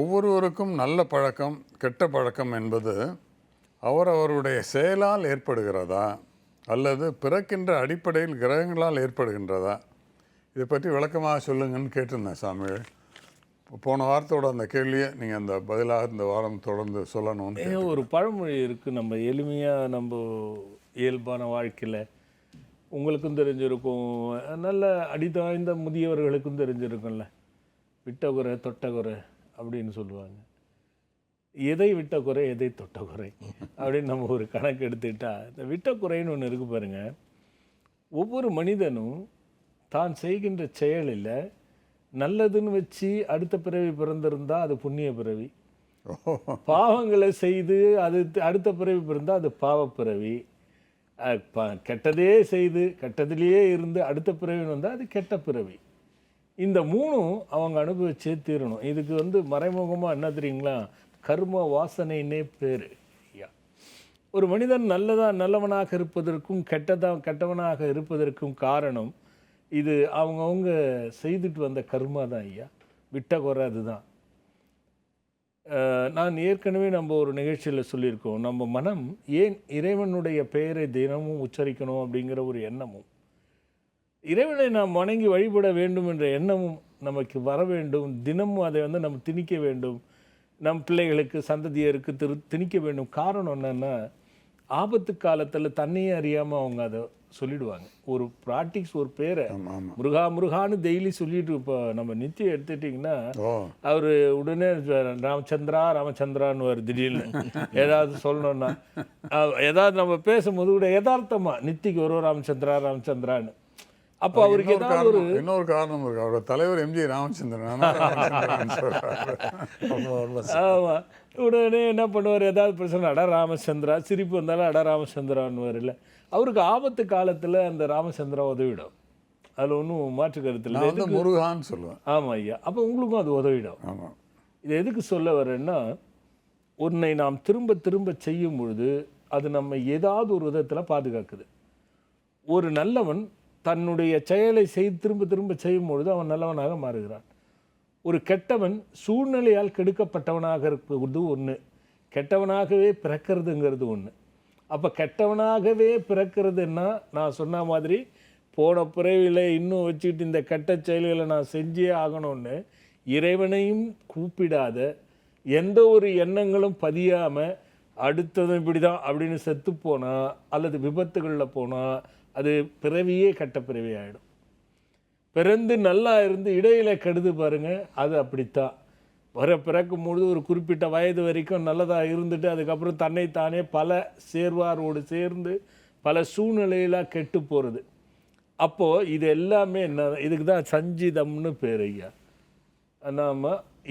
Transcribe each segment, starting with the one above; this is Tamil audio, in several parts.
ஒவ்வொருவருக்கும் நல்ல பழக்கம் கெட்ட பழக்கம் என்பது அவரவருடைய செயலால் ஏற்படுகிறதா? அல்லது பிறக்கின்ற அடிப்படையில் கிரகங்களால் ஏற்படுகின்றதா? இதை பற்றி விளக்கமாக சொல்லுங்கன்னு கேட்டிருந்தேன் சாமிகள் போன வாரத்தோட அந்த கேள்வியை நீங்கள் அந்த பதிலாக இந்த வாரம் தொடர்ந்து சொல்லணும்னு ஒரு பழமொழி இருக்குது நம்ம எளிமையாக நம்ம இயல்பான வாழ்க்கையில் உங்களுக்கும் தெரிஞ்சிருக்கும். நல்ல அடிதாய்ந்த முதியவர்களுக்கும் தெரிஞ்சிருக்கும்ல. விட்ட குறை தொட்ட குறை அப்படின்னு சொல்லுவாங்க. எதை விட்ட குறை எதை தொட்ட குறை அப்படின்னு நம்ம ஒரு கணக்கு எடுத்துக்கிட்டா இந்த விட்ட குறைன்னு ஒன்று இருக்கு பாருங்க. ஒவ்வொரு மனிதனும் தான் செய்கின்ற செயலில் நல்லதுன்னு வச்சு அடுத்த பிறவி பிறந்திருந்தால் அது புண்ணிய பிறவி. பாவங்களை செய்து அது அடுத்த பிறவி பிறந்தால் அது பாவப்பிறவி ப- கெட்டதே செய்து கெட்டதிலேயே இருந்து அடுத்த பிறவின்னு வந்தால் அது கெட்ட பிறவி. இந்த மூணும் அவங்க அனுபவிச்சே தீரணும். இதுக்கு வந்து மறைமுகமாக என்ன தெரியுங்களா? கர்ம வாசனைன்னே பேர். ஐயா ஒரு மனிதன் நல்லதா நல்லவனாக இருப்பதற்கும் கெட்டதா கெட்டவனாக இருப்பதற்கும் காரணம் இது அவங்கவுங்க செய்துட்டு வந்த கர்மா தான் ஐயா. விட்ட குறை அதுதான். நான் ஏற்கனவே நம்ம ஒரு நிகழ்ச்சியில் சொல்லியிருக்கோம். நம்ம மனம் ஏன் இறைவனுடைய பெயரை தினமும் உச்சரிக்கணும் அப்படிங்கிற ஒரு எண்ணமும். இறைவனை நாம் வணங்கி வழிபட வேண்டும் என்ற எண்ணமும் நமக்கு வர வேண்டும். தினமும் அதை வந்து நம்ம திணிக்க வேண்டும். நம் பிள்ளைகளுக்கு சந்ததியருக்கு திரு திணிக்க வேண்டும். காரணம் என்னன்னா ஆபத்து காலத்தில் தன்னையே அறியாமல் அவங்க அதை சொல்லிடுவாங்க. ஒரு ப்ராக்டிக்ஸ் ஒரு பேரை முருகா முருகான்னு டெய்லி சொல்லிட்டு இப்போ நம்ம நித்தியம் எடுத்துட்டிங்கன்னா அவர் உடனே ராமச்சந்திரா ராமச்சந்திரான்னு ஒரு திடீர்னு. ஏதாவது சொல்லணும்னா ஏதாவது நம்ம பேசும்போது கூட யதார்த்தமா நித்திக்கு ஒரு ராமச்சந்திரா ராமச்சந்திரான்னு. அப்போ அவருக்கு ஏதாவது ஒரு இன்னொரு காரணம் இருக்கு. அவரோட தலைவர் எம்ஜி ராமச்சந்திரன். ஆமா. உடனே என்ன பண்ணுவார்? ஏதாவது பிரச்சனை அட ராமச்சந்திரா சிரிப்பு வந்தாலும் அட ராமச்சந்திரான்னு இல்லை. அவருக்கு ஆபத்து காலத்துல அந்த ராமச்சந்திரா உதவிடும். அதுல ஒன்றும் மாற்று கருத்து இல்லை. வந்து முருகான்னு சொல்லுவேன். ஆமா ஐயா. அப்போ உங்களுக்கும் அது உதவிடும். ஆமாம் இது எதுக்கு சொல்ல வரேன்னா உன்னை நாம் திரும்ப திரும்ப செய்யும் பொழுது அது நம்ம ஏதாவது ஒரு விதத்தில் பாதுகாக்குது. ஒரு நல்லவன் தன்னுடைய செயலை செய்து திரும்ப திரும்ப செய்யும் பொழுது அவன் நல்லவனாக மாறுகிறான். ஒரு கெட்டவன் சூழ்நிலையால் கெடுக்கப்பட்டவனாக இருப்பது ஒன்று கெட்டவனாகவே பிறக்கிறதுங்கிறது ஒன்று அப்போ கெட்டவனாகவே பிறக்கிறதுன்னா நான் சொன்ன மாதிரி போன பிறவியில் இன்னும் வச்சுக்கிட்டு இந்த கெட்ட செயல்களை நான் செஞ்சே ஆகணும்னு இறைவனையும் கூப்பிடாத எந்த ஒரு எண்ணங்களும் பதியாமல் அடுத்ததும் இப்படி தான் அப்படின்னு செத்து போனால் அல்லது விபத்துகளில் போனால் அது பிறவியே கெட்ட பிறவி ஆகிடும் பிறந்து நல்லா இருந்து இடையில கெடுது பாருங்க அது அப்படித்தான் வர பிறக்கும் பொழுது ஒரு குறிப்பிட்ட வயது வரைக்கும் நல்லதாக இருந்துட்டு அதுக்கப்புறம் தன்னைத்தானே பல சேர்வாரோடு சேர்ந்து பல சூழ்நிலையில கெட்டு போகிறது அப்போது இது எல்லாமே என்ன இதுக்கு தான் சஞ்சிதம்னு பேர் ஐயா. நாம்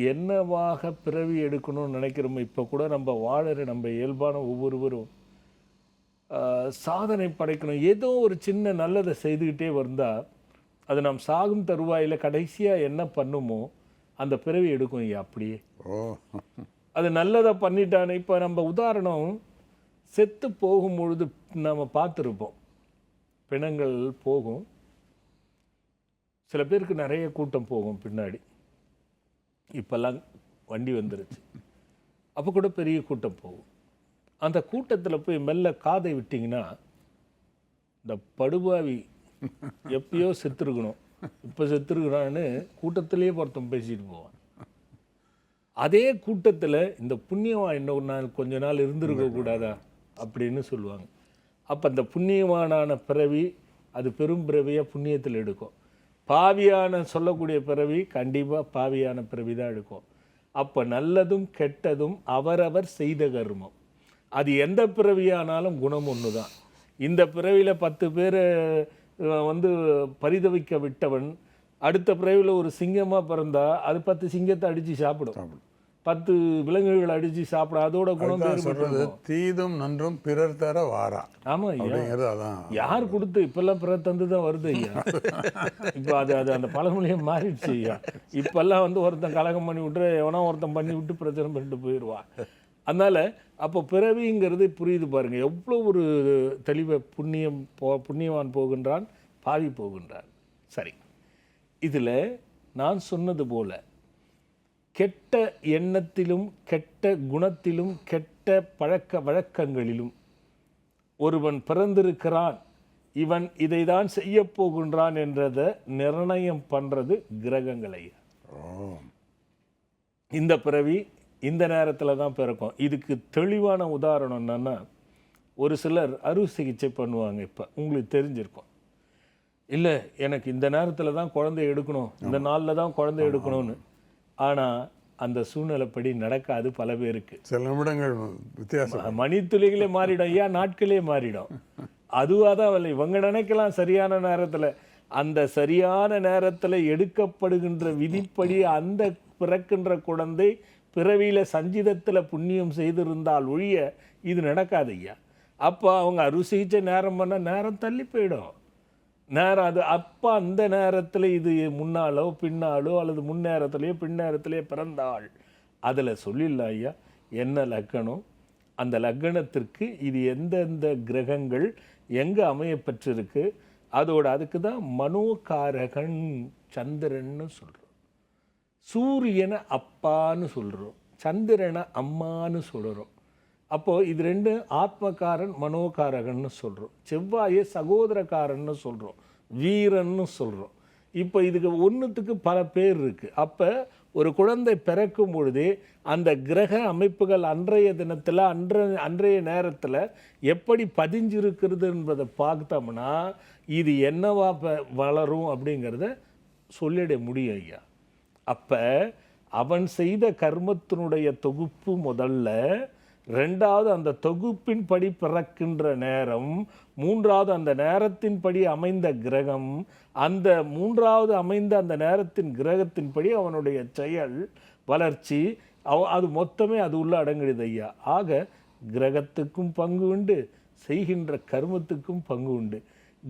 என்னவாக பிறவி எடுக்கணும்னு நினைக்கிறோமோ இப்போ கூட நம்ம வாழற நம்ம இயல்பான ஒவ்வொருவரும் சாதனை படைக்கணும். ஏதோ ஒரு சின்ன நல்லதை செய்துக்கிட்டே வந்தால் அது நாம் சாகும் தருவாயில் கடைசியாக என்ன பண்ணுமோ அந்த பிறவி எடுக்கும். ஐயா அப்படியே. அது நல்லதை பண்ணிட்டானே. இப்போ நம்ம உதாரணம் செத்து போகும் பொழுது நம்ம பார்த்துருப்போம். பிணங்கள் போகும். சில பேருக்கு நிறைய கூட்டம் போகும் பின்னாடி. இப்போல்லாம் வண்டி வந்துருச்சு. அப்போ கூட பெரிய கூட்டம் போகும். அந்த கூட்டத்தில் போய் மெல்ல காதை விட்டிங்கன்னா இந்த படுபாவி எப்பயோ செத்துருக்கணும். இப்போ செத்துருக்குறான்னு கூட்டத்திலேயே ஒருத்தன் பேசிட்டு போவான். அதே கூட்டத்தில் இந்த புண்ணியவான் இன்னொரு நாள் கொஞ்ச நாள் இருந்திருக்க கூடாதா அப்படின்னு சொல்லுவாங்க. அப்போ அந்த புண்ணியவானான பிறவி அது பெரும் பிறவியாக புண்ணியத்தில் எடுக்கும். பாவியான சொல்லக்கூடிய பிறவி கண்டிப்பாக பாவியான பிறவி தான் எடுக்கும். அப்போ நல்லதும் கெட்டதும் அவரவர் செய்த கர்மம். அது எந்த பிறவியானாலும் குணம் ஒன்று தான் இந்த பிறவியில் பத்து பேர் வந்து பரிதவிக்க விட்டவன் அடுத்த பிறவியில் ஒரு சிங்கமாக பிறந்தா அது பத்து சிங்கத்தை அடித்து சாப்பிடும். பத்து விலங்குகள் அடித்து சாப்பிடும். அதோட குணம் சொல்றது. தீதும் நன்றும் பிறர் தர வாரா. ஆமா ஐயா. அப்படிங்கிறது அதான். யார் கொடுத்து இப்பெல்லாம் பிற தந்து தான் வருது ஐயா? இப்போ அது அது அந்த பழமொழியே மாறிடுச்சு ஐயா. இப்பெல்லாம் வந்து ஒருத்தன் கலகம் பண்ணி விட்டு எவனோ ஒருத்தன் பண்ணி விட்டு பிரச்சனை பண்ணிட்டு போயிடுவான். அதனால அப்போ பிறவிங்கிறது புரியுது பாருங்க. எவ்வளோ ஒரு தெளிவை புண்ணியம் போ புண்ணியவான் போகின்றான் பாவி போகின்றான். சரி. இதில் நான் சொன்னது போல கெட்ட எண்ணத்திலும் கெட்ட குணத்திலும் கெட்ட பழக்க வழக்கங்களிலும் ஒருவன் பிறந்திருக்கிறான் இவன் இதை தான் செய்ய போகின்றான் என்றதை நிர்ணயம் பண்றது கிரகங்களை ஓ இந்த பிறவி இந்த நேரத்தில் தான் பிறக்கும். இதுக்கு தெளிவான உதாரணம் என்னன்னா ஒரு சிலர் அறுவை சிகிச்சை பண்ணுவாங்க இப்போ. உங்களுக்கு தெரிஞ்சிருக்கும். இல்லை எனக்கு இந்த நேரத்தில் தான் குழந்தை எடுக்கணும். இந்த நாளில் தான் குழந்தை எடுக்கணும்னு. ஆனால் அந்த சூழ்நிலைப்படி நடக்காது பல பேருக்கு. சில நிமிடங்கள் வித்தியாசம். மணித்துளிகளே மாறிடும். ஐயா நாட்களே மாறிடும். அதுவாக தான் வரல இவங்க நினைக்கலாம் சரியான நேரத்தில். அந்த சரியான நேரத்தில் எடுக்கப்படுகின்ற விதிப்படி அந்த பிறக்கின்ற குழந்தை பிறவியில் சஞ்சிதத்தில் புண்ணியம் செய்திருந்தால் ஒழிய இது நடக்காது ஐயா. அப்போ அவங்க அறுசிகிச்சை நேரம் பண்ணால் நேரம் தள்ளி போயிடும். நேரம் அது அப்போ அந்த நேரத்தில் இது முன்னாலோ பின்னாலோ அல்லது முன்னேரத்துலேயோ பின்னேரத்துலேயோ பிறந்தாள் அதில் சொல்லிடலாம் ஐயா என்ன லக்கணம்? அந்த லக்கணத்திற்கு இது எந்தெந்த கிரகங்கள் எங்கே அமையப்பெற்றிருக்கு? அதோட அதுக்கு தான் மனோகாரகன் சந்திரன்னு சொல்கிறோம் சூரியனை அப்பான்னு சொல்கிறோம் சந்திரனை அம்மான்னு சொல்கிறோம் அப்போது இது ரெண்டு ஆத்மகாரன் மனோகாரகன்னு சொல்கிறோம் செவ்வாயை சகோதரக்காரன்னு சொல்கிறோம் வீரன்னு சொல்கிறோம் இப்போ இதுக்கு ஒன்றுத்துக்கு பல பேர் இருக்குது அப்போ ஒரு குழந்தை பிறக்கும் பொழுதே அந்த கிரக அமைப்புகள் அன்றைய தினத்தில் அன்ற அன்றைய நேரத்தில் எப்படி பதிஞ்சிருக்கிறது என்பதை பார்த்தோம்னா இது என்னவா வளரும் அப்படிங்கிறத சொல்லிட முடியும் ஐயா. அப்போ அவன் செய்த கர்மத்தினுடைய தொகுப்பு முதல்ல ரெண்டாவது அந்த தொகுப்பின் படி பிறக்கின்ற நேரம் மூன்றாவது அந்த நேரத்தின்படி அமைந்த கிரகம் அந்த மூன்றாவது அமைந்த அந்த நேரத்தின் கிரகத்தின்படி அவனுடைய செயல் வளர்ச்சி அவ அது மொத்தமே அது உள்ள அடங்குது ஐயா. ஆக கிரகத்துக்கும் பங்கு உண்டு செய்கின்ற கர்மத்துக்கும் பங்கு உண்டு.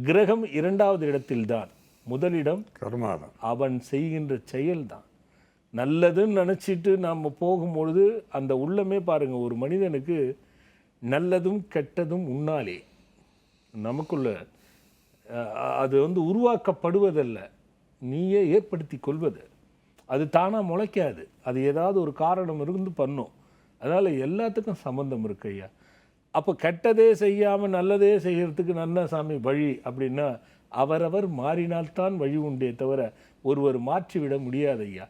கிரகம் இரண்டாவது இடத்தில்தான். முதலிடம் கர்மாதான் அவன் செய்கின்ற செயல்தான். நல்லதுன்னு நினச்சிட்டு நாம் போகும்பொழுது அந்த உள்ளமே பாருங்க ஒரு மனிதனுக்கு நல்லதும் கெட்டதும் உன்னாலே நமக்குள்ள அது வந்து உருவாக்கப்படுவதல்ல. நீயே ஏற்படுத்தி கொள்வது. அது தானாக முளைக்காது. அது ஏதாவது ஒரு காரணம் இருந்து பண்ணும். அதனால் எல்லாத்துக்கும் சம்மந்தம் இருக்கு ஐயா. அப்போ கெட்டதே செய்யாமல் நல்லதே செய்யறதுக்கு நல்ல சாமி வழி அப்படின்னா அவரவர் மாறினால்தான் வழி உண்டே தவிர ஒருவர் மாற்றிவிட முடியாது ஐயா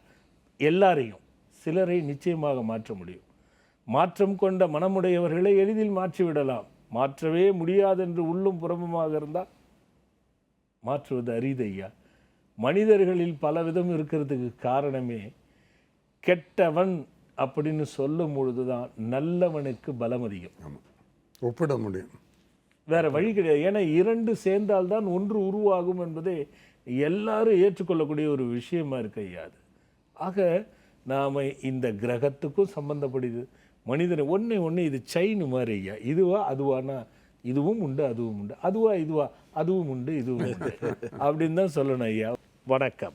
எல்லாரையும் சிலரை நிச்சயமாக மாற்ற முடியும். மாற்றம் கொண்ட மனமுடையவர்களை எளிதில் மாற்றிவிடலாம். மாற்றவே முடியாதென்று உள்ளும் புறமுமாக இருந்தால் மாற்றுவது அரிது ஐயா மனிதர்களில் பல விதம் இருக்கிறதுக்கு காரணமே கெட்டவன் அப்படின்னு சொல்லும் பொழுதுதான் நல்லவனுக்கு பலம் அதிகம் ஒப்பிட முடியும். வேற வழி கிடையாது. ஏன்னா இரண்டு சேர்ந்தால்தான் ஒன்று உருவாகும் என்பதே எல்லாரும் ஏற்றுக்கொள்ளக்கூடிய ஒரு விஷயமா இருக்கு ஐயா அது. ஆக நாம் இந்த கிரகத்துக்கும் சம்பந்தப்படுது. மனிதனை ஒன்றே ஒன்று இது செயின் மாதிரி ஐயா. இதுவா அதுவானா இதுவும் உண்டு அதுவும் உண்டு. அதுவா இதுவா அதுவும் உண்டு இதுவும் உண்டு. அப்படின்னு தான் சொல்லணும் ஐயா. வணக்கம்.